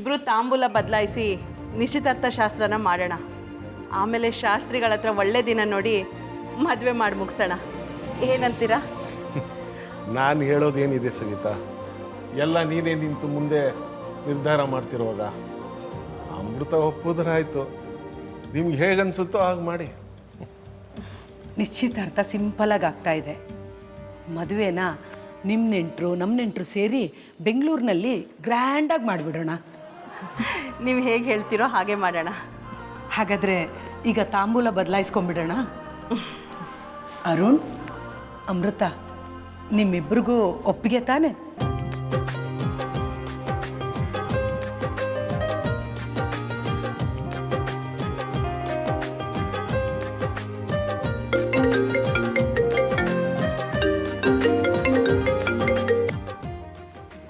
ಇಬ್ಬರು ತಾಂಬೂಲ ಬದಲಾಯಿಸಿ ನಿಶ್ಚಿತಾರ್ಥ ಶಾಸ್ತ್ರನ ಮಾಡೋಣ. ಆಮೇಲೆ ಶಾಸ್ತ್ರಿಗಳ ಹತ್ರ ಒಳ್ಳೆ ದಿನ ನೋಡಿ ಮದುವೆ ಮಾಡಿ ಮುಗಿಸೋಣ. ಏನಂತೀರಾ? ನಾನು ಹೇಳೋದೇನಿದೆ ಸವಿತಾ? ಎಲ್ಲ ನೀನೇ ನಿಂತು ಮುಂದೆ ನಿರ್ಧಾರ ಮಾಡ್ತಿರುವಾಗ ಅಮೃತ ಒಪ್ಪುದ್ರಾಯ್ತು ನಿಮ್ಗೆ ಹೇಗನ್ಸುತ್ತೋ ಹಾಗೆ ಮಾಡಿ. ನಿಶ್ಚಿತಾರ್ಥ ಸಿಂಪಲಾಗಿ ಆಗ್ತಾ ಇದೆ. ಮದುವೆನ ನಿಮ್ಮ ನೆಂಟರು ನಮ್ಮ ನೆಂಟರು ಸೇರಿ ಬೆಂಗಳೂರಿನಲ್ಲಿ ಗ್ರ್ಯಾಂಡಾಗಿ ಮಾಡಿಬಿಡೋಣ. ನೀವು ಹೇಗೆ ಹೇಳ್ತೀರೋ ಹಾಗೆ ಮಾಡೋಣ. ಹಾಗಾದರೆ ಈಗ ತಾಂಬೂಲ ಬದಲಾಯಿಸ್ಕೊಂಡ್ಬಿಡೋಣ? ಅರುಣ್ ಅಮೃತ ನಿಮ್ಮಿಬ್ರಿಗೂ ಒಪ್ಪಿಗೆ ತಾನೆ?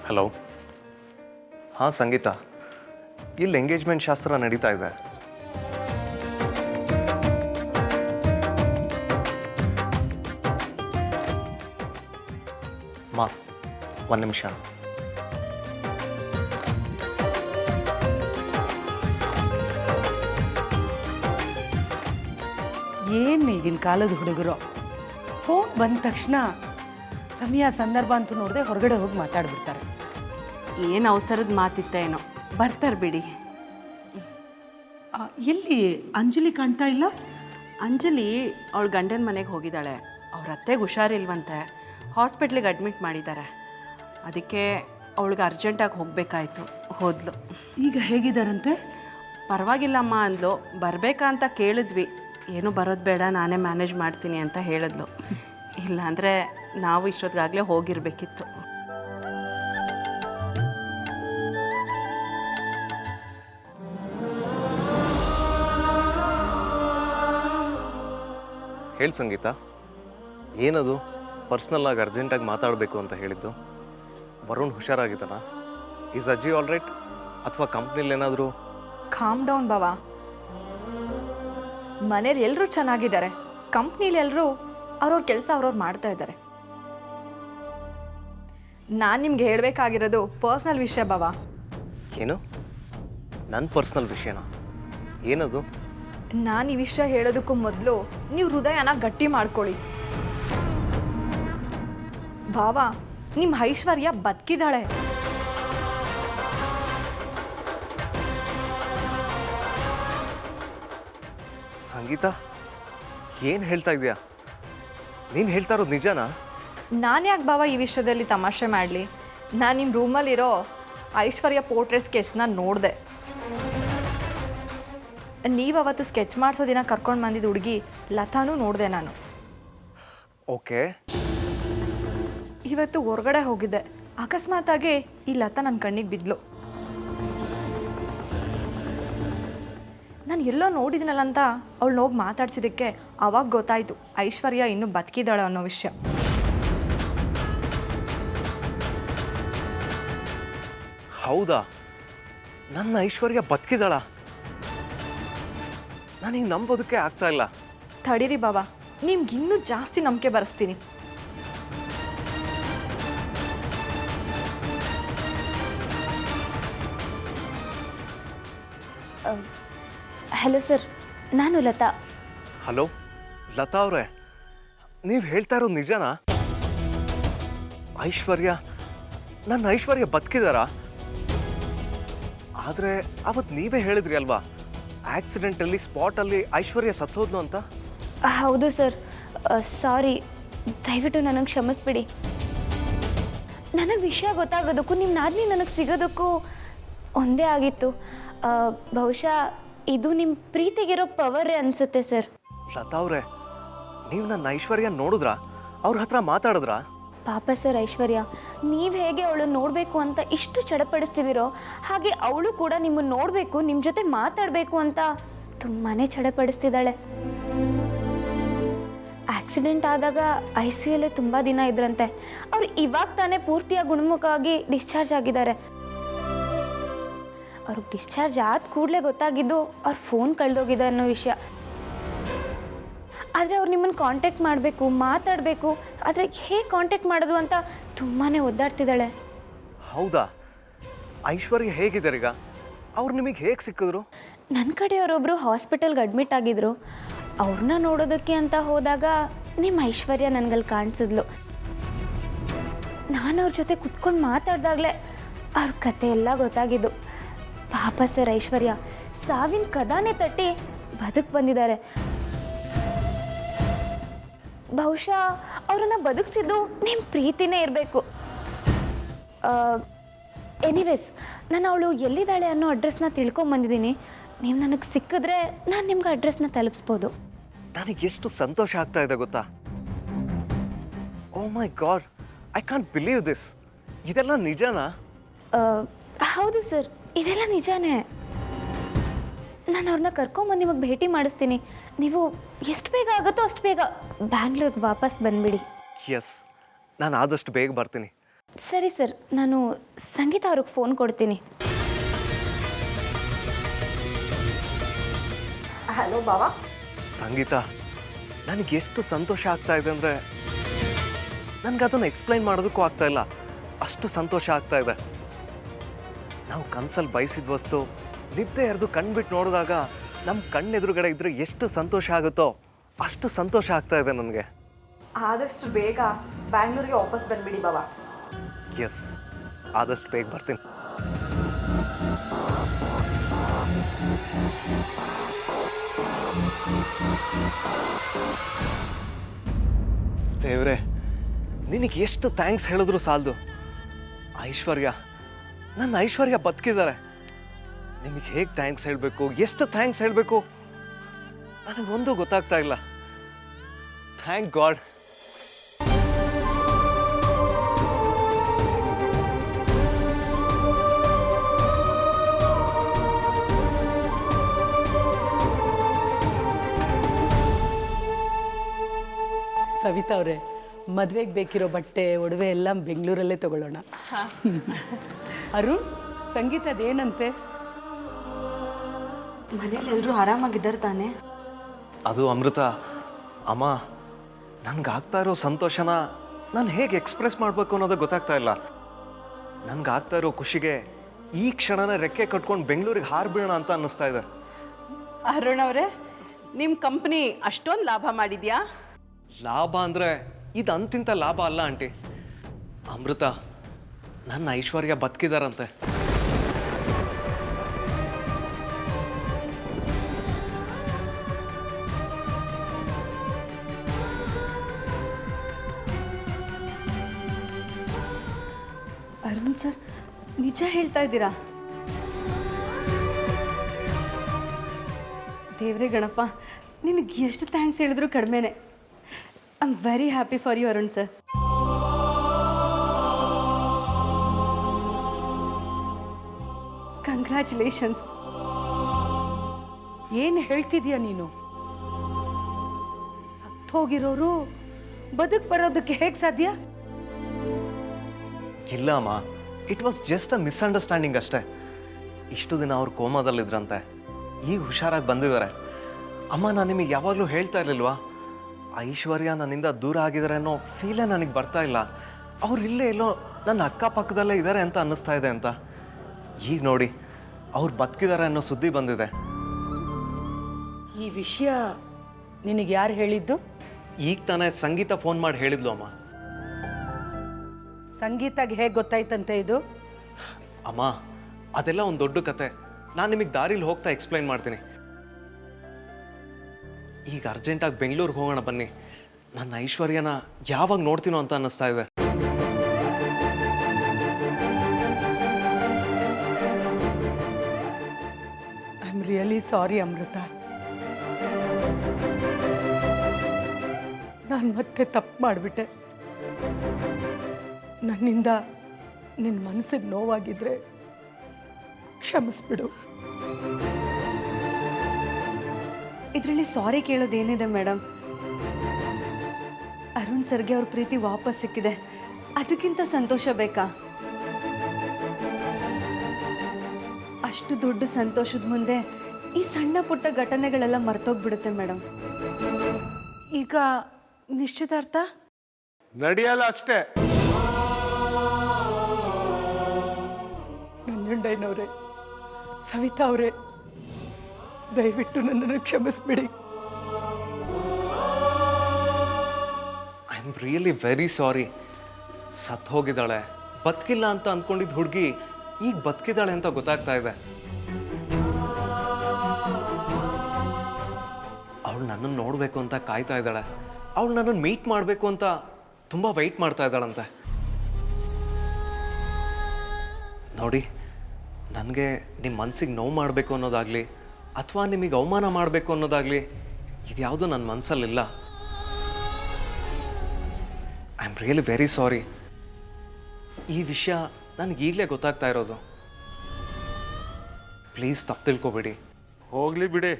ಹಲೋ ಹಾಂ ಸಂಗೀತ. ಇಲ್ಲಿ ಎಂಗೇಜ್ಮೆಂಟ್ ಶಾಸ್ತ್ರ ನಡೀತಾ ಇದೆ. ಮಾ ಒಂದು ನಿಮಿಷ. ಏನು ಈಗಿನ ಕಾಲದ ಹುಡುಗರು? ಫೋನ್ ಬಂದ ತಕ್ಷಣ ಸಮಯ ಸಂದರ್ಭ ಅಂತೂ ನೋಡದೆ ಹೊರಗಡೆ ಹೋಗಿ ಮಾತಾಡ್ಬಿಡ್ತಾರೆ. ಏನು ಅವಸರದ ಮಾತಿತ್ತ ಏನೋ ಬರ್ತಾರೆ ಬಿಡಿ. ಎಲ್ಲಿ ಅಂಜಲಿ ಕಾಣ್ತಾ ಇಲ್ಲ? ಅಂಜಲಿ ಅವಳ ಗಂಡನ ಮನೆಗೆ ಹೋಗಿದ್ದಾಳೆ. ಅವ್ರ ಅತ್ತೆಗೆ ಹುಷಾರಿಲ್ವಂತೆ. ಹಾಸ್ಪಿಟ್ಲಿಗೆ ಅಡ್ಮಿಟ್ ಮಾಡಿದ್ದಾರೆ. ಅದಕ್ಕೆ ಅವಳಿಗೆ ಅರ್ಜೆಂಟಾಗಿ ಹೋಗಬೇಕಾಯ್ತು ಹೋದ್ಲು. ಈಗ ಹೇಗಿದ್ದಾರಂತೆ? ಪರವಾಗಿಲ್ಲಮ್ಮ ಅಂದ್ಲು. ಬರಬೇಕಾ ಅಂತ ಕೇಳಿದ್ವಿ. ಏನು ಬರೋದು ಬೇಡ ನಾನೇ ಮ್ಯಾನೇಜ್ ಮಾಡ್ತೀನಿ ಅಂತ ಹೇಳಿದ್ಲು. ಇಲ್ಲಾಂದರೆ ನಾವು ಇಷ್ಟೊತ್ತಿಗಾಗಲೇ ಹೋಗಿರಬೇಕಿತ್ತು. ಹೇಳಿ ಸಂಗೀತ. ಏನದು? ಪರ್ಸ್ನಲ್ಲಾಗಿ ಅರ್ಜೆಂಟಾಗಿ ಮಾತಾಡಬೇಕು ಅಂತ ಹೇಳಿದ್ದು. ವರುಣ್ ಹುಷಾರಾಗಿದ್ದಾನ? ಈಸ್ ಅಜ್ಜಿ ಆಲ್ ರೈಟ್ ಅಥವಾ ಕಂಪ್ನಿಲಿ ಏನಾದರೂ? ಕಾಮ್ ಡೌನ್ ಬಾವಾ. ಮನೇಲಿ ಎಲ್ಲರೂ ಚೆನ್ನಾಗಿದ್ದಾರೆ. ಕಂಪ್ನಿಲಿ ಎಲ್ಲರೂ ಅವ್ರವ್ರ ಕೆಲಸ ಅವ್ರವ್ರು ಮಾಡ್ತಾ ಇದ್ದಾರೆ. ನಾನು ನಿಮ್ಗೆ ಹೇಳಬೇಕಾಗಿರೋದು ಪರ್ಸ್ನಲ್ ವಿಷಯ ಬಾವಾ. ಏನು? ನನ್ನ ಪರ್ಸ್ನಲ್ ವಿಷಯನ? ಏನದು? ನಾನು ಈ ವಿಷಯ ಹೇಳೋದಕ್ಕೂ ಮೊದಲು ನೀವು ಹೃದಯನ ಗಟ್ಟಿ ಮಾಡ್ಕೊಳ್ಳಿ. ಭಾವ ನಿಮ್ಮ ಐಶ್ವರ್ಯ ಬದುಕಿದ್ದಾಳೆ ಸಂಗೀತ ಏನು ಹೇಳ್ತಾ ಇದೆಯಾ? ನೀನು ಹೇಳ್ತಾ ಇರೋದು ನಿಜನಾ? ನಾನು ಯಾಕೆ ಭಾವ ಈ ವಿಷಯದಲ್ಲಿ ತಮಾಷೆ ಮಾಡಲಿ? ನಾನು ನಿಮ್ಮ ರೂಮಲ್ಲಿರೋ ಐಶ್ವರ್ಯ ಪೋರ್ಟ್ರೇಟ್ ಸ್ಕೆಚ್ನ ನೋಡಿದೆ. ನೀವು ಅವತ್ತು ಸ್ಕೆಚ್ ಮಾಡಿಸೋ ದಿನ ಕರ್ಕೊಂಡು ಬಂದಿದ್ದ ಹುಡುಗಿ ಲತಾನೂ ನೋಡಿದೆ ನಾನು. ಓಕೆ. ಇವತ್ತು ಹೊರಗಡೆ ಹೋಗಿದ್ದೆ. ಅಕಸ್ಮಾತಾಗಿ ಈ ಲತಾ ನನ್ನ ಕಣ್ಣಿಗೆ ಬಿದ್ಲು. ನಾನು ಎಲ್ಲೋ ನೋಡಿದ್ನಲ್ಲ ಅಂತ ಅವಳು ಹೋಗಿ ಮಾತಾಡ್ಸಿದ್ದಕ್ಕೆ ಅವಾಗ ಗೊತ್ತಾಯಿತು ಐಶ್ವರ್ಯ ಇನ್ನೂ ಬದುಕಿದ್ದಾಳೆ ಅನ್ನೋ ವಿಷಯ. ಹೌದಾ? ನನ್ನ ಐಶ್ವರ್ಯ ಬದುಕಿದಾಳ? ನನಗೆ ನಂಬೋದಕ್ಕೆ ಆಗ್ತಾ ಇಲ್ಲ. ತಡೀರಿ ಬಾಬಾ ನಿಮ್ಗೆ ಇನ್ನೂ ಜಾಸ್ತಿ ನಂಬಿಕೆ ಬರೆಸ್ತೀನಿ. ಹಲೋ ಸರ್ ನಾನು ಲತಾ. ಹಲೋ ಲತಾ ಅವರೇ ನೀವು ಹೇಳ್ತಾ ಇರೋದು ನಿಜನಾ? ಐಶ್ವರ್ಯ ನನ್ನ ಐಶ್ವರ್ಯ ಬದುಕಿದಾರಾ? ಆದರೆ ಅವತ್ತು ನೀವೇ ಹೇಳಿದ್ರಿ ಅಲ್ವಾ? ಆಕ್ಸಿಡೆಂಟಲ್ಲಿ ಸ್ಪಾಟಲ್ಲಿ ಐಶ್ವರ್ಯ ಸತ್ತೋದ್ನು ಅಂತ? ಹೌದು ಸರ್. ಸಾರಿ ದಯವಿಟ್ಟು ನನಗೆ ಕ್ಷಮಿಸ್ಬಿಡಿ. ನನಗೆ ವಿಷಯ ಗೊತ್ತಾಗೋದಕ್ಕೂ ನಿಮ್ಮ ನಾದಿನಿ ನನಗೆ ಸಿಗೋದಕ್ಕೂ ಒಂದೇ ಆಗಿತ್ತು. ಬಹುಶಃ ಇದು ನಿಮ್ಮ ಪ್ರೀತಿಗಿರೋ ಪವರೇ ಅನಿಸುತ್ತೆ ಸರ್. ಲತಾ ಅವರೇ ನೀವು ನನ್ನ ಐಶ್ವರ್ಯ ನೋಡಿದ್ರಾ? ಅವ್ರ ಹತ್ರ ಮಾತಾಡಿದ್ರಾ? ಪಾಪ ಸರ್ ಐಶ್ವರ್ಯ, ನೀವು ಹೇಗೆ ಅವಳು ನೋಡಬೇಕು ಅಂತ ಇಷ್ಟು ಚಡಪಡಿಸ್ತಿದ್ದೀರೋ ಹಾಗೆ ಅವಳು ಕೂಡ ನಿಮ್ಮನ್ನು ನೋಡಬೇಕು ನಿಮ್ಮ ಜೊತೆ ಮಾತಾಡಬೇಕು ಅಂತ ತುಂಬಾ ಚಡಪಡಿಸ್ತಿದ್ದಾಳೆ. ಆಕ್ಸಿಡೆಂಟ್ ಆದಾಗ ಐ ಸಿ ಯಲ್ಲೇ ತುಂಬ ದಿನ ಇದ್ರಂತೆ. ಅವ್ರು ಇವಾಗ ತಾನೇ ಪೂರ್ತಿಯಾಗಿ ಗುಣಮುಖವಾಗಿ ಡಿಸ್ಚಾರ್ಜ್ ಆಗಿದ್ದಾರೆ. ಅವ್ರಿಗೆ ಡಿಸ್ಚಾರ್ಜ್ ಆದ ಕೂಡಲೇ ಗೊತ್ತಾಗಿದ್ದು ಅವ್ರ ಫೋನ್ ಕಳೆದೋಗಿದೆ ಅನ್ನೋ ವಿಷಯ. ಆದರೆ ಅವ್ರು ನಿಮ್ಮನ್ನು ಕಾಂಟ್ಯಾಕ್ಟ್ ಮಾಡಬೇಕು ಮಾತಾಡಬೇಕು. ಆದರೆ ಹೇಗೆ ಕಾಂಟ್ಯಾಕ್ಟ್ ಮಾಡೋದು ಅಂತ ತುಂಬಾ ಒದ್ದಾಡ್ತಿದ್ದಾಳೆ. ಹೌದಾ? ಐಶ್ವರ್ಯ ಹೇಗಿದ್ದಾರೆ ಈಗ? ಅವ್ರು ನಿಮಗೆ ಹೇಗೆ ಸಿಕ್ಕಿದ್ರು? ನನ್ನ ಕಡೆಯವರೊಬ್ಬರು ಹಾಸ್ಪಿಟಲ್ಗೆ ಅಡ್ಮಿಟ್ ಆಗಿದ್ರು. ಅವ್ರನ್ನ ನೋಡೋದಕ್ಕೆ ಅಂತ ಹೋದಾಗ ನಿಮ್ಮ ಐಶ್ವರ್ಯ ನನಗಲ್ಲಿ ಕಾಣಿಸಿದ್ಲು. ನಾನು ಅವ್ರ ಜೊತೆ ಕುತ್ಕೊಂಡು ಮಾತಾಡಿದಾಗಲೇ ಅವ್ರ ಕತೆ ಎಲ್ಲ ಗೊತ್ತಾಗಿದ್ದು. ಪಾಪ ಸರ್ ಐಶ್ವರ್ಯ ಸಾವಿನ ಕದಾನೇ ತಟ್ಟಿ ಬದುಕು ಬಂದಿದ್ದಾರೆ. ಬಹುಶಃ ಅವರನ್ನು ಬದುಕಿಸಿದ್ದು ನಿಮ್ಮ ಪ್ರೀತಿನೇ ಇರಬೇಕು. ಎನಿವೇಸ್ ನಾನು ಅವಳು ಎಲ್ಲಿದ್ದಾಳೆ ಅನ್ನೋ ಅಡ್ರೆಸ್ನ ತಿಳ್ಕೊಂಬಂದಿದ್ದೀನಿ. ನೀವು ನನಗೆ ಸಿಕ್ಕಿದ್ರೆ ನಾನು ನಿಮ್ಗೆ ಅಡ್ರೆಸ್ನ ತಲುಪಿಸ್ಬೋದು. ನನಗೆ ಎಷ್ಟು ಸಂತೋಷ ಆಗ್ತಾ ಇದೆ ಗೊತ್ತಾ? ಓ my god I can't believe this ಇದೆಲ್ಲ ನಿಜನಾ? ಹೌದು ಸರ್ ಇದೆಲ್ಲ ನಿಜಾನೇ. ನಾನು ಅವ್ರನ್ನ ಕರ್ಕೊಂಬಂದು ನಿಮಗೆ ಭೇಟಿ ಮಾಡಿಸ್ತೀನಿ. ನೀವು ಎಷ್ಟು ಬೇಗ ಆಗುತ್ತೋ ಅಷ್ಟು ಬೇಗ ಬ್ಯಾಂಗ್ಳೂರ್ಗೆ ವಾಪಸ್ ಬಂದುಬಿಡಿ. ಎಸ್ ನಾನು ಆದಷ್ಟು ಬೇಗ ಬರ್ತೀನಿ. ಸರಿ ಸರ್ ನಾನು ಸಂಗೀತ ಅವ್ರಿಗೆ ಫೋನ್ ಕೊಡ್ತೀನಿ. ಹಲೋ ಬಾವಾ. ಸಂಗೀತ ನನಗೆ ಎಷ್ಟು ಸಂತೋಷ ಆಗ್ತಾ ಇದೆ ಅಂದರೆ ನನಗೆ ಅದನ್ನು ಎಕ್ಸ್ಪ್ಲೈನ್ ಮಾಡೋದಕ್ಕೂ ಆಗ್ತಾ ಇಲ್ಲ. ಅಷ್ಟು ಸಂತೋಷ ಆಗ್ತಾ ಇದೆ. ನಾವು ಕನ್ಸಲ್ಲಿ ಬಯಸಿದ ವಸ್ತು ನಿದ್ದೆ ಹರಿದು ಕಣ್ಬಿಟ್ಟು ನೋಡಿದಾಗ ನಮ್ಮ ಕಣ್ಣೆದುರುಗಡೆ ಇದ್ದರೆ ಎಷ್ಟು ಸಂತೋಷ ಆಗುತ್ತೋ ಅಷ್ಟು ಸಂತೋಷ ಆಗ್ತಾ ಇದೆ ನನಗೆ. ಆದಷ್ಟು ಬೇಗ ಬ್ಯಾಂಗ್ಳೂರಿಗೆ ವಾಪಸ್ ಬಂದ್ಬಿಡಿ ಬಾಬಾ ಎಸ್ ಆದಷ್ಟು ಬೇಗ ಬರ್ತೀನಿ. ದೇವ್ರೆ ನಿನಗೆ ಎಷ್ಟು ಥ್ಯಾಂಕ್ಸ್ ಹೇಳಿದ್ರು ಸಾಲದು? ಐಶ್ವರ್ಯ ನನ್ನ ಐಶ್ವರ್ಯ ಬದುಕಿದ್ದಾರೆ. ನಿಮಗೆ ಹೇಗೆ ಥ್ಯಾಂಕ್ಸ್ ಹೇಳಬೇಕು? ಎಷ್ಟು ಥ್ಯಾಂಕ್ಸ್ ಹೇಳಬೇಕು? ನನಗೊಂದು ಗೊತ್ತಾಗ್ತಾ ಇಲ್ಲ. ಥ್ಯಾಂಕ್ ಗಾಡ್ ಸವಿತಾ ಅವರೇ ಮದುವೆಗೆ ಬೇಕಿರೋ ಬಟ್ಟೆ ಒಡವೆ ಎಲ್ಲ ಬೆಂಗಳೂರಲ್ಲೇ ತಗೊಳ್ಳೋಣ. ಅರುಣ್ ಸಂಗೀತದೇನಂತೆ ಮನೇಲಿ ಎಲ್ಲರೂ ಆರಾಮಾಗಿದ್ದಾರೆ ತಾನೆ? ಅದು ಅಮೃತ. ಅಮ್ಮ ನನಗಾಗ್ತಾ ಆಗ್ತಾ ಇರೋ ಸಂತೋಷನ ನಾನು ಹೇಗೆ ಎಕ್ಸ್ಪ್ರೆಸ್ ಮಾಡಬೇಕು ಅನ್ನೋದು ಗೊತ್ತಾಗ್ತಾ ಇಲ್ಲ. ನನಗಾಗ್ತಾ ಆಗ್ತಾ ಇರೋ ಖುಷಿಗೆ ಈ ಕ್ಷಣನ ರೆಕ್ಕೆ ಕಟ್ಕೊಂಡು ಬೆಂಗಳೂರಿಗೆ ಹಾರ್ಬಿಡೋಣ ಅಂತ ಅನ್ನಿಸ್ತಾ ಇದೆ. ಅರುಣ್ ಅವರೇ ನಿಮ್ಮ ಕಂಪ್ನಿ ಅಷ್ಟೊಂದು ಲಾಭ ಮಾಡಿದ್ಯಾ? ಲಾಭ ಅಂದರೆ ಇದು ಅಂತಿಂತ ಲಾಭ ಅಲ್ಲ ಆಂಟಿ. ಅಮೃತ ನನ್ನ ಐಶ್ವರ್ಯ ಬದುಕಿದಾರಂತೆ. ಅರುಣ್ ಸರ್, ನಿಜ ಹೇಳ್ತಾ ಇದ್ದೀರಾ? ದೇವ್ರೆ ಗಣಪ, ನಿನಗೆ ಎಷ್ಟು ಥ್ಯಾಂಕ್ಸ್ ಹೇಳಿದ್ರು ಕಡಿಮೆನೆ. I am very happy for you Arun sir. Congratulations ಏನು ಹೇಳ್ತಿದ್ಯಾ ನೀನು? ಸತ್ತೋಗಿರೋರು ಬದುಕು ಬರೋದಕ್ಕೆ ಹೇಗೆ ಸಾಧ್ಯ? ಇಲ್ಲ ಅಮ್ಮ. It was just a misunderstanding ಅಷ್ಟೇ. ಇಷ್ಟು ದಿನ ಅವ್ರು ಕೋಮಾದಲ್ಲಿದ್ರಂತೆ. ಈಗ ಹುಷಾರಾಗಿ ಬಂದಿದ್ದಾರೆ. ಅಮ್ಮ ನಾನು ನಿಮಗೆ ಯಾವಾಗಲೂ ಹೇಳ್ತಾ ಇರಲಿಲ್ವಾ? ಐಶ್ವರ್ಯ ನನ್ನಿಂದ ದೂರ ಆಗಿದ್ದಾರೆ ಅನ್ನೋ ಫೀಲೇ ನನಗೆ ಬರ್ತಾ ಇಲ್ಲ. ಅವ್ರು ಇಲ್ಲೇ ಎಲ್ಲೋ ನನ್ನ ಅಕ್ಕಪಕ್ಕದಲ್ಲೇ ಇದ್ದಾರೆ ಅಂತ ಅನ್ನಿಸ್ತಾ ಇದೆ ಅಂತ. ಈಗ ನೋಡಿ ಅವ್ರು ಬದುಕಿದ್ದಾರೆ ಅನ್ನೋ ಸುದ್ದಿ ಬಂದಿದೆ. ಈ ವಿಷಯ ನಿನಗೆ ಯಾರು ಹೇಳಿದ್ದು? ಈಗ ತಾನೇ ಸಂಗೀತ ಫೋನ್ ಮಾಡಿ ಹೇಳಿದ್ಲು ಅಮ್ಮ. ಸಂಗೀತಾಗೆ ಹೇಗೆ ಗೊತ್ತಾಯ್ತಂತೆ ಇದು? ಅಮ್ಮ ಅದೆಲ್ಲ ಒಂದು ದೊಡ್ಡ ಕತೆ. ನಾನು ನಿಮಗೆ ದಾರಿಲಿ ಹೋಗ್ತಾ ಎಕ್ಸ್ಪ್ಲೈನ್ ಮಾಡ್ತೀನಿ. ಈಗ ಅರ್ಜೆಂಟಾಗಿ ಬೆಂಗಳೂರಿಗೆ ಹೋಗೋಣ ಬನ್ನಿ. ನನ್ನ ಐಶ್ವರ್ಯನ ಯಾವಾಗ ನೋಡ್ತೀನೋ ಅಂತ ಅನ್ನಿಸ್ತಾ ಇದೆ. I am really sorry Amrutha. ನಾನು ಮತ್ತೆ ತಪ್ಪು ಮಾಡಿಬಿಟ್ಟೆ. ನನ್ನಿಂದ ನಿನ್ನ ಮನಸ್ಸಿಗೆ ನೋವಾಗಿದ್ರೆ ಕ್ಷಮಿಸ್ಬಿಡು. ಇದರಲ್ಲಿ ಸಾರಿ ಕೇಳೋದೇನಿದೆ ಮೇಡಮ್ ಅರುಣ್ ಸರ್ಗೆ ಅವ್ರ ಪ್ರೀತಿ ವಾಪಸ್ ಸಿಕ್ಕಿದೆ. ಅದಕ್ಕಿಂತ ಸಂತೋಷ ಬೇಕಾ? ಅಷ್ಟು ದೊಡ್ಡ ಸಂತೋಷದ ಮುಂದೆ ಈ ಸಣ್ಣ ಪುಟ್ಟ ಘಟನೆಗಳೆಲ್ಲ ಮರ್ತೋಗ್ಬಿಡುತ್ತೆ ಮೇಡಮ್ ಈಗ ನಿಶ್ಚಿತಾರ್ಥ? ನಡೆಯಲ್ಲ ಅಷ್ಟೇ. ನಂಜುಂಡಯ್ಯನವ್ರೆ ಸವಿತಾ ಅವರೇ, ದಯವಿಟ್ಟು ನನ್ನನ್ನು ಕ್ಷಮಿಸ್ಬಿಡಿ. I am really very sorry ಸತ್ ಹೋಗಿದ್ದಾಳೆ. ಬದುಕಿಲ್ಲ ಅಂತ ಅಂದ್ಕೊಂಡಿದ್ದ ಹುಡುಗಿ ಈಗ ಬದುಕಿದ್ದಾಳೆ ಅಂತ ಗೊತ್ತಾಗ್ತಾ ಇದೆ. ಅವಳು ನನ್ನನ್ನು ನೋಡಬೇಕು ಅಂತ ಕಾಯ್ತಾ ಇದ್ದಾಳೆ. ಅವಳು ನನ್ನನ್ನು ಮೀಟ್ ಮಾಡಬೇಕು ಅಂತ ತುಂಬ ವೆಯ್ಟ್ ಮಾಡ್ತಾ ಇದ್ದಾಳಂತೆ. ನೋಡಿ ನನಗೆ ನಿಮ್ಮ ಮನಸ್ಸಿಗೆ ನೋವು ಮಾಡಬೇಕು ಅನ್ನೋದಾಗಲಿ ಅಥವಾ ನಿಮಗೆ ಅವಮಾನ ಮಾಡಬೇಕು ಅನ್ನೋದಾಗಲಿ ಇದ್ಯಾವುದು ನನ್ನ ಮನಸ್ಸಲ್ಲಿಲ್ಲ I am really very sorry ಈ ವಿಷಯ ನನಗೆ ಈಗಲೇ ಗೊತ್ತಾಗ್ತಾ ಇರೋದು. ಪ್ಲೀಸ್ ತಪ್ಪು ತಿಳ್ಕೊಬೇಡಿ. ಹೋಗ್ಲಿ ಬಿಡಿ.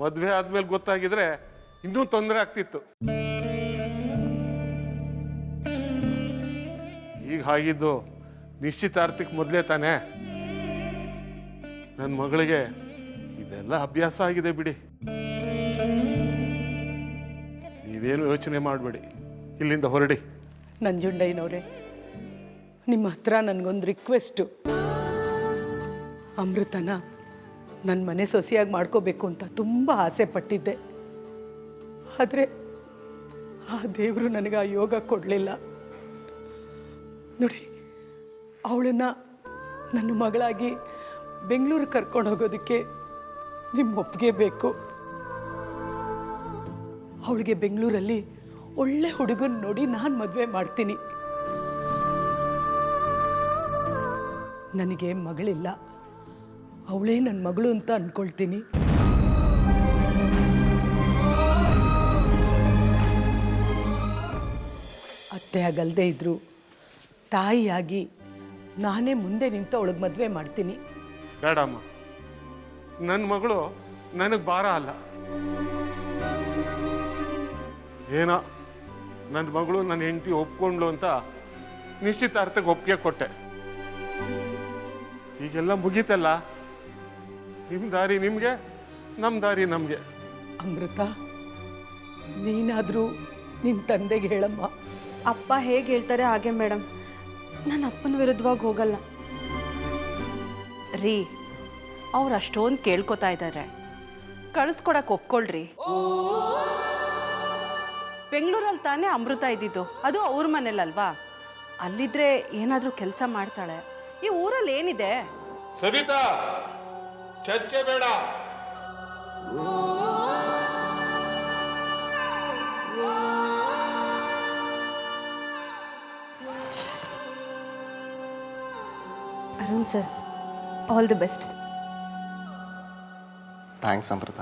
ಮದುವೆ ಆದಮೇಲೆ ಗೊತ್ತಾಗಿದ್ರೆ ಇನ್ನೂ ತೊಂದರೆ ಆಗ್ತಿತ್ತು. ಈಗ ಹಾಗಿದ್ದು ನಿಶ್ಚಿತಾರ್ಥಕ್ಕೆ ಮೊದಲೇ ತಾನೇ? ನನ್ನ ಮಗಳಿಗೆ ಇದೆಲ್ಲ ಅಭ್ಯಾಸ ಆಗಿದೆ ಬಿಡಿ. ನೀವೇನು ಯೋಚನೆ ಮಾಡಬೇಡಿ. ಇಲ್ಲಿಂದ ಹೊರಡಿ. ನಂಜುಂಡಯ್ಯನವರೇ, ನಿಮ್ಮ ಹತ್ರ ನನಗೊಂದು ರಿಕ್ವೆಸ್ಟು ಅಮೃತನ ನನ್ನ ಮನೆ ಸೊಸೆಯಾಗಿ ಮಾಡ್ಕೋಬೇಕು ಅಂತ ತುಂಬ ಆಸೆ ಪಟ್ಟಿದ್ದೆ. ಆದರೆ ಆ ದೇವರು ನನಗೆ ಆ ಯೋಗ ಕೊಡಲಿಲ್ಲ. ನೋಡಿ, ಅವಳನ್ನು ನನ್ನ ಮಗಳಾಗಿ ಬೆಂಗಳೂರು ಕರ್ಕೊಂಡು ಹೋಗೋದಕ್ಕೆ ನಿಮ್ಮ ಒಪ್ಪಿಗೆ ಬೇಕು. ಅವಳಿಗೆ ಬೆಂಗಳೂರಲ್ಲಿ ಒಳ್ಳೆ ಹುಡುಗನ ನೋಡಿ ನಾನು ಮದುವೆ ಮಾಡ್ತೀನಿ. ನನಗೆ ಮಗಳಿಲ್ಲ. ಅವಳೇ ನನ್ನ ಮಗಳು ಅಂತ ಅಂದ್ಕೊಳ್ತೀನಿ ಅತ್ತೆ ಆಗಲ್ದೇ ಇದ್ರು. ತಾಯಿಯಾಗಿ ನಾನೇ ಮುಂದೆ ನಿಂತು ಅವಳಿಗೆ ಮದುವೆ ಮಾಡ್ತೀನಿ. ಬೇಡಮ್ಮ. ನನ್ನ ಮಗಳು ನನಗೆ ಭಾರ ಅಲ್ಲ. ಏನೋ ನನ್ನ ಮಗಳು ನನ್ನ ಹೆಂಡತಿ ಒಪ್ಕೊಂಡ್ಲು ಅಂತ ನಿಶ್ಚಿತಾರ್ಥಕ್ಕೆ ಒಪ್ಪಿಗೆ ಕೊಟ್ಟೆ. ಈಗೆಲ್ಲ ಮುಗೀತಲ್ಲ? ನಿಮ್ಮ ದಾರಿ ನಿಮಗೆ ನಮ್ಮ ದಾರಿ ನಮಗೆ. ಅಮೃತ ನೀನಾದರೂ ನಿನ್ನ ತಂದೆಗೆ ಹೇಳಮ್ಮ. ಅಪ್ಪ ಹೇಗೆ ಹೇಳ್ತಾರೆ ಹಾಗೆ ಮೇಡಮ್ ನನ್ನ ಅಪ್ಪನ ವಿರುದ್ಧವಾಗಿ ಹೋಗಲ್ಲ. ರೀ ಅವ್ರು ಅಷ್ಟೊಂದು ಕೇಳ್ಕೊತಾ ಇದ್ದಾರೆ ಕಳಿಸ್ಕೊಡಕ್ಕೆ ಒಪ್ಕೊಳ್ರಿ. ಬೆಂಗಳೂರಲ್ಲಿ ತಾನೇ ಅಮೃತ ಇದ್ದಿದ್ದು. ಅದು ಅವ್ರ ಮನೇಲಲ್ವಾ? ಅಲ್ಲಿದ್ರೆ ಏನಾದರೂ ಕೆಲಸ ಮಾಡ್ತಾಳೆ. ಈ ಊರಲ್ಲಿ ಏನಿದೆ? ಸವಿತಾ ಚರ್ಚೆ ಬೇಡ. Arun sir all the best thanks Amrutha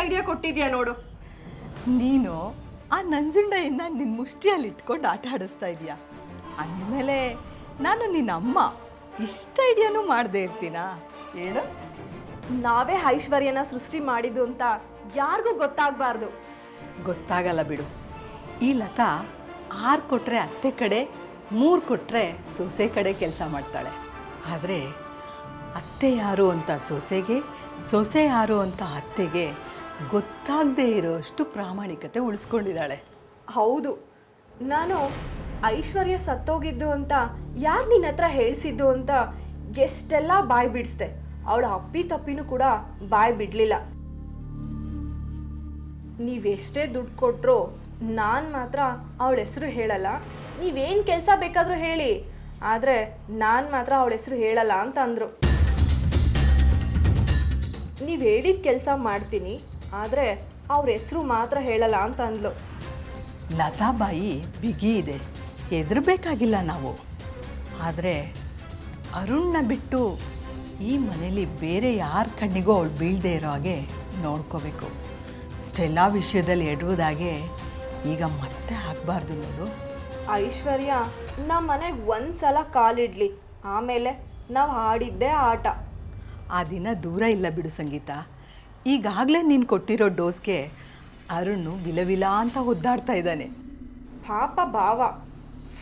idea ಕೊಟ್ಟಿದ್ಯಾ ನೋಡು. ನೀನು ಆ ನಂಜುಂಡೆಯಿಂದ ನಿನ್ನ ಮುಷ್ಟಿಯಲ್ಲಿ ಇಟ್ಕೊಂಡು ಆಟ ಆಡಿಸ್ತಾ ಇದೀಯ? ಅಂದಮೇಲೆ ನಾನು ನಿನ್ನ ಅಮ್ಮ. ಇಷ್ಟ ಐಡಿಯಾನು ಮಾಡದೇ ಇರ್ತೀನಾ? ಹೇಳು ನಾವೇ ಐಶ್ವರ್ಯನ ಸೃಷ್ಟಿ ಮಾಡಿದ್ದು ಅಂತ ಯಾರಿಗೂ ಗೊತ್ತಾಗಬಾರ್ದು. ಗೊತ್ತಾಗಲ್ಲ ಬಿಡು. ಈ ಲತಾ ಆರು ಕೊಟ್ಟರೆ ಅತ್ತೆ ಕಡೆ ಮೂರು ಕೊಟ್ಟರೆ ಸೊಸೆ ಕಡೆ ಕೆಲಸ ಮಾಡ್ತಾಳೆ. ಆದರೆ ಅತ್ತೆ ಯಾರು ಅಂತ ಸೊಸೆಗೆ ಸೊಸೆ ಯಾರು ಅಂತ ಅತ್ತೆಗೆ ಗೊತ್ತಾಗದೇ ಇರೋಷ್ಟು ಪ್ರಾಮಾಣಿಕತೆ ಉಳಿಸ್ಕೊಂಡಿದ್ದಾಳೆ. ಹೌದು. ನಾನು ಐಶ್ವರ್ಯ ಸತ್ತೋಗಿದ್ದು ಅಂತ ಯಾರು ನಿನ್ನ ಹತ್ರ ಹೇಳಿಸಿದ್ದು ಅಂತ ಎಷ್ಟೆಲ್ಲ ಬಾಯಿ ಬಿಡಿಸ್ದೆ. ಅವಳ ಅಪ್ಪಿ ತಪ್ಪಿನೂ ಕೂಡ ಬಾಯಿ ಬಿಡಲಿಲ್ಲ. ನೀವೆಷ್ಟೇ ದುಡ್ಡು ಕೊಟ್ಟರು ನಾನು ಮಾತ್ರ ಅವಳ ಹೆಸರು ಹೇಳಲ್ಲ. ನೀವೇನು ಕೆಲಸ ಬೇಕಾದರೂ ಹೇಳಿ. ಆದರೆ ನಾನು ಮಾತ್ರ ಅವಳ ಹೆಸರು ಹೇಳಲ್ಲ ಅಂತ ಅಂದರು. ನೀವು ಹೇಳಿದ ಕೆಲಸ ಮಾಡ್ತೀನಿ. ಆದರೆ ಅವ್ರ ಹೆಸರು ಮಾತ್ರ ಹೇಳಲ್ಲ ಅಂತ ಅಂದ್ಲು. ಲತಾಬಾಯಿ ಬಿಗಿ ಇದೆ. ಹೆದರ್ಬೇಕಾಗಿಲ್ಲ ನಾವು. ಆದರೆ ಅರುಣ್ನ ಬಿಟ್ಟು ಈ ಮನೇಲಿ ಬೇರೆ ಯಾರ ಕಣ್ಣಿಗೂ ಅವಳು ಬೀಳದೆ ಇರೋ ಹಾಗೆ ನೋಡ್ಕೋಬೇಕು. ಸ್ಟೆಲ್ಲಾ ವಿಷಯದಲ್ಲಿ ಎಡುವುದಾಗೆ ಈಗ ಮತ್ತೆ ಆಗಬಾರ್ದು ನೋಡು ಐಶ್ವರ್ಯ ನಮ್ಮ ಮನೆಗೆ ಒಂದು ಸಲ ಕಾಲಿಡ್ಲಿ. ಆಮೇಲೆ ನಾವು ಆಡಿದ್ದೇ ಆಟ. ಆ ದಿನ ದೂರ ಇಲ್ಲ ಬಿಡು ಸಂಗೀತ. ಈಗಾಗಲೇ ನೀನು ಕೊಟ್ಟಿರೋ ಡೋಸ್ಗೆ ಅರುಣ್ ವಿಲವಿಲ ಅಂತ ಒದ್ದಾಡ್ತಾ ಇದ್ದಾನೆ. ಪಾಪ ಭಾವ.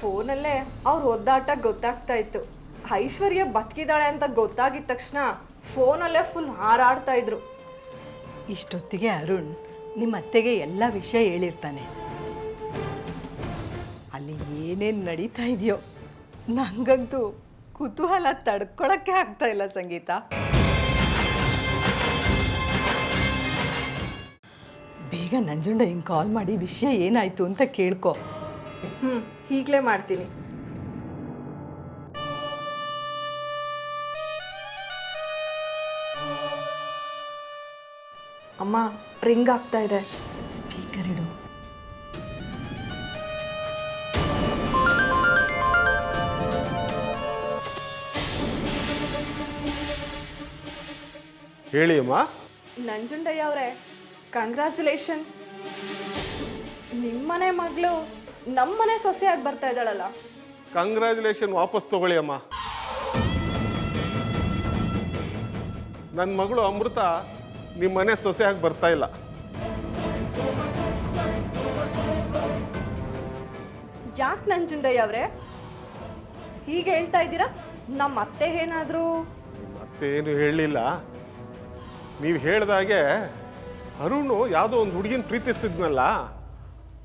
ಫೋನಲ್ಲೇ ಅವ್ರ ಒದ್ದಾಟ ಗೊತ್ತಾಗ್ತಾ ಇತ್ತು. ಐಶ್ವರ್ಯ ಬದುಕಿದಾಳೆ ಅಂತ ಗೊತ್ತಾಗಿದ ತಕ್ಷಣ ಫೋನಲ್ಲೇ ಫುಲ್ ಹಾರಾಡ್ತಾ ಇದ್ರು. ಇಷ್ಟೊತ್ತಿಗೆ ಅರುಣ್ ನಿಮ್ಮ ಅತ್ತೆಗೆ ಎಲ್ಲ ವಿಷಯ ಹೇಳಿರ್ತಾನೆ. ಅಲ್ಲಿ ಏನೇನು ನಡೀತಾ ಇದೆಯೋ. ನಂಗಂತೂ ಕುತೂಹಲ ತಡ್ಕೊಳಕ್ಕೆ ಆಗ್ತಾ ಇಲ್ಲ ಸಂಗೀತ. ಬೇಗ ನಂಜುಂಡ ಹಿಂಗೆ ಕಾಲ್ ಮಾಡಿ ವಿಷಯ ಏನಾಯ್ತು ಅಂತ ಕೇಳ್ಕೊ. ಹ್ಞೂ ಈಗಲೇ ಮಾಡ್ತೀನಿ. ಅಮ್ಮ ರಿಂಗ್ ಆಗ್ತಾ ಇದೆ. ಸ್ಪೀಕರ್ ಇಡು. ಹೇಳಿ ಅಮ್ಮ. ನಂಜುಂಡಯ್ಯ ಅವರೇ ಕಂಗ್ರ್ಯಾಚುಲೇಷನ್ ನಿಮ್ಮನೆ ಮಗಳು ನಮ್ಮನೆ ಸೊಸೆಯಾಗಿ ಬರ್ತಾ ಇದ್ದಾಳಲ್ಲ. ಕಂಗ್ರ್ಯಾಚುಲೇಷನ್ ವಾಪಸ್ ತಗೊಳ್ಳಿ ಅಮ್ಮ. ನನ್ನ ಮಗಳು ಅಮೃತ ನಿಮ್ಮ ಮನೆ ಸೊಸೆಯಾಗಿ ಬರ್ತಾ ಇಲ್ಲ. ಯಾಕೆ ನಂಜುಂಡಯ್ಯ ಅವರೇ? ಹೀಗೆ ಹೇಳ್ತಾ ಇದ್ದೀರಾ? ನಮ್ಮ ಅತ್ತೆ ಏನಾದರೂ? ಏನು ಹೇಳಲಿಲ್ಲ ನೀವು ಹೇಳ್ದಾಗೆ ಅರುಣು ಯಾವುದೋ ಒಂದು ಹುಡುಗಿನ ಪ್ರೀತಿಸ್ತಿದ್ನಲ್ಲ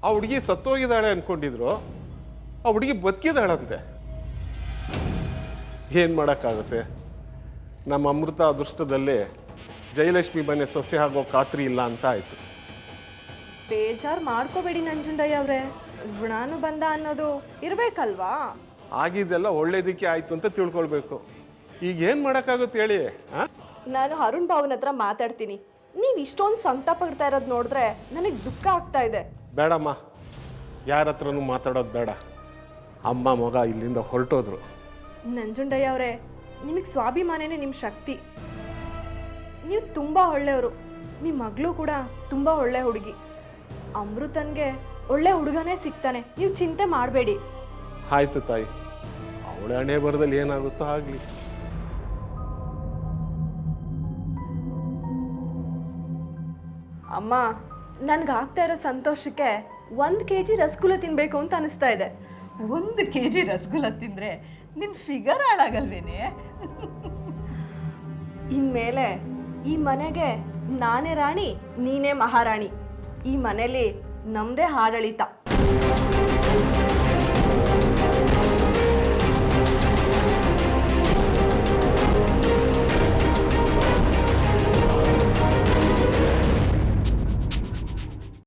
ಆ ಹುಡುಗಿ ಸತ್ತೋಗಿದ್ದಾಳೆ ಅಂದ್ಕೊಂಡಿದ್ರು ಆ ಹುಡುಗಿ ಬದುಕಿದಾಳಂತೆ. ಏನು ಮಾಡೋಕ್ಕಾಗುತ್ತೆ? ನಮ್ಮ ಅಮೃತ ಅದೃಷ್ಟದಲ್ಲಿ ಜಯಲಕ್ಷ್ಮಿ ಮನೆ ಸೊಸೆ ಆಗೋ ಖಾತ್ರಿ ಇಲ್ಲ ಅಂತ ಆಯಿತು. ಬೇಜಾರು ಮಾಡ್ಕೋಬೇಡಿ ನಂಜುಂಡಯ್ಯ ಅವರೇ. ಋಣಾನುಬಂಧ ಅನ್ನೋದು ಇರಬೇಕಲ್ವಾ? ಆಗಿದೆಲ್ಲ ಒಳ್ಳೇದಕ್ಕೆ ಆಯಿತು ಅಂತ ತಿಳ್ಕೊಳ್ಬೇಕು. ಈಗ ಏನು ಮಾಡೋಕ್ಕಾಗುತ್ತೆ ಹೇಳಿ ನಾನು ಅರುಣ್ ಭಾವನ ಹತ್ರ ಮಾತಾಡ್ತೀನಿ. ನೀವು ಇಷ್ಟೊಂದು ಸಂಕಟ ಪಡ್ತಾ ಇರೋದು ನೋಡಿದ್ರೆ ನನಗೆ ದುಃಖ ಆಗ್ತಾ ಇದೆ. ಬೇಡಮ್ಮ ಯಾರ ಹತ್ರನೂ ಮಾತಾಡೋದು ಬೇಡ. ಅಮ್ಮ ಮಗ ಇಲ್ಲಿಂದ ಹೊರಟೋದ್ರು. ನಂಜುಂಡಯ್ಯ ಅವರೇ ನಿಮಗೆ ಸ್ವಾಭಿಮಾನನೇ ನಿಮ್ಮ ಶಕ್ತಿ. ನೀವು ತುಂಬ ಒಳ್ಳೆಯವರು ನಿಮ್ಮ ಮಗಳು ಕೂಡ ತುಂಬ ಒಳ್ಳೆ ಹುಡುಗಿ. ಅಮೃತನ್ಗೆ ಒಳ್ಳೆ ಹುಡುಗನೇ ಸಿಗ್ತಾನೆ ನೀವು ಚಿಂತೆ ಮಾಡಬೇಡಿ. ಆಯ್ತು ತಾಯಿ ಅವಳ ಹಣೆ ಬರದಲ್ಲಿ ಏನಾಗುತ್ತೋ ಆಗಲಿ. ಅಮ್ಮ ನನ್ಗೆ ಆಗ್ತಾ ಇರೋ ಸಂತೋಷಕ್ಕೆ ಒಂದು ಕೆ ಜಿ ರಸಗುಲ್ಲ ತಿನ್ನಬೇಕು ಅಂತ ಅನಿಸ್ತಾ ಇದೆ. ಒಂದು ಕೆ ಜಿ ರಸಗುಲ್ಲ ತಿಂದರೆ ನಿನ್ನ ಫಿಗರ್ ಹಾಳಾಗಲ್ವೇನೆ? ಇನ್ಮೇಲೆ ಈ ಮನೆಗೆ ನಾನೇ ರಾಣಿ ನೀನೇ ಮಹಾರಾಣಿ. ಈ ಮನೇಲಿ ನಮ್ಮದೇ ಆಡಳಿತ.